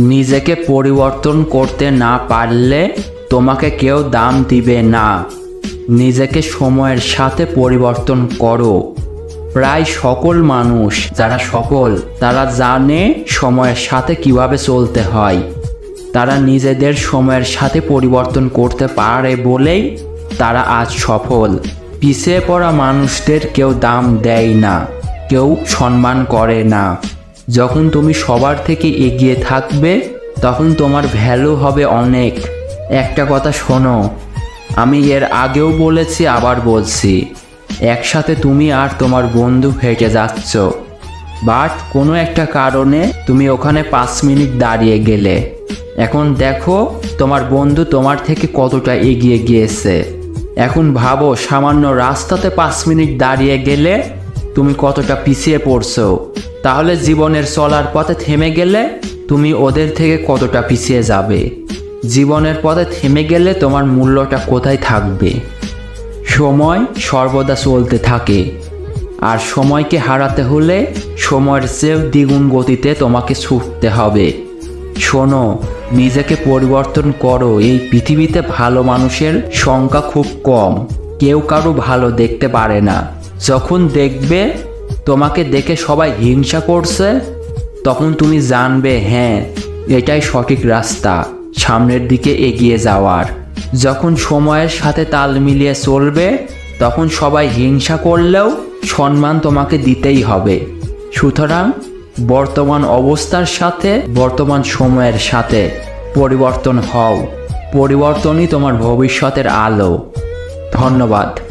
নিজেকে পরিবর্তন করতে না পারলে তোমাকে কেউ দাম দিবে না। নিজেকে সময়ের সাথে পরিবর্তন করো। প্রায় সকল মানুষ যারা সফল, তারা জানে সময়ের সাথে কীভাবে চলতে হয়। তারা নিজেদের সময়ের সাথে পরিবর্তন করতে পারে বলেই তারা আজ সফল। পিছিয়ে পড়া মানুষদের কেউ দাম দেয় না, কেউ সম্মান করে না। যখন তুমি সবার থেকে এগিয়ে থাকবে, তখন তোমার ভ্যালু হবে অনেক। একটা কথা শোনো, আমি এর আগেও বলেছি, আবার বলছি। একসাথে তুমি আর তোমার বন্ধু হেঁটে যাচ্ছ। বাট কোনো একটা কারণে তুমি ওখানে পাঁচ মিনিট দাঁড়িয়ে গেলে। এখন দেখো, তোমার বন্ধু তোমার থেকে কতটা এগিয়ে গিয়েছে। এখন ভাবো, সামান্য রাস্তাতে পাঁচ মিনিট দাঁড়িয়ে গেলে তুমি কতটা পিছিয়ে পড়ছো? তাহলে জীবনের চলার পথে থেমে গেলে তুমি ওদের থেকে কতটা পিছিয়ে যাবে? জীবনের পথে থেমে গেলে তোমার মূল্যটা কোথায় থাকবে? সময় সর্বদা চলতে থাকে। আর সময়কে হারাতে হলে সময়ের চেয়েও দ্বিগুণ গতিতে তোমাকে ছুটতে হবে। শোনো, নিজেকে পরিবর্তন করো। এই পৃথিবীতে ভালো মানুষের সংখ্যা খুব কম। কেউ কারও ভালো দেখতে পারে না। যখন দেখবে তোমাকে দেখে সবাই হিংসা করছে, তখন তুমি জানবে হ্যাঁ এটাই সঠিক রাস্তা, সামনের দিকে এগিয়ে যাওয়ার। যখন সময়ের সাথে তাল মিলিয়ে চলবে, তখন সবাই হিংসা করলেও সম্মান তোমাকে দিতেই হবে। সুতরাং বর্তমান অবস্থার সাথে, বর্তমান সময়ের সাথে পরিবর্তন হও। পরিবর্তনই তোমার ভবিষ্যতের আলো। ধন্যবাদ।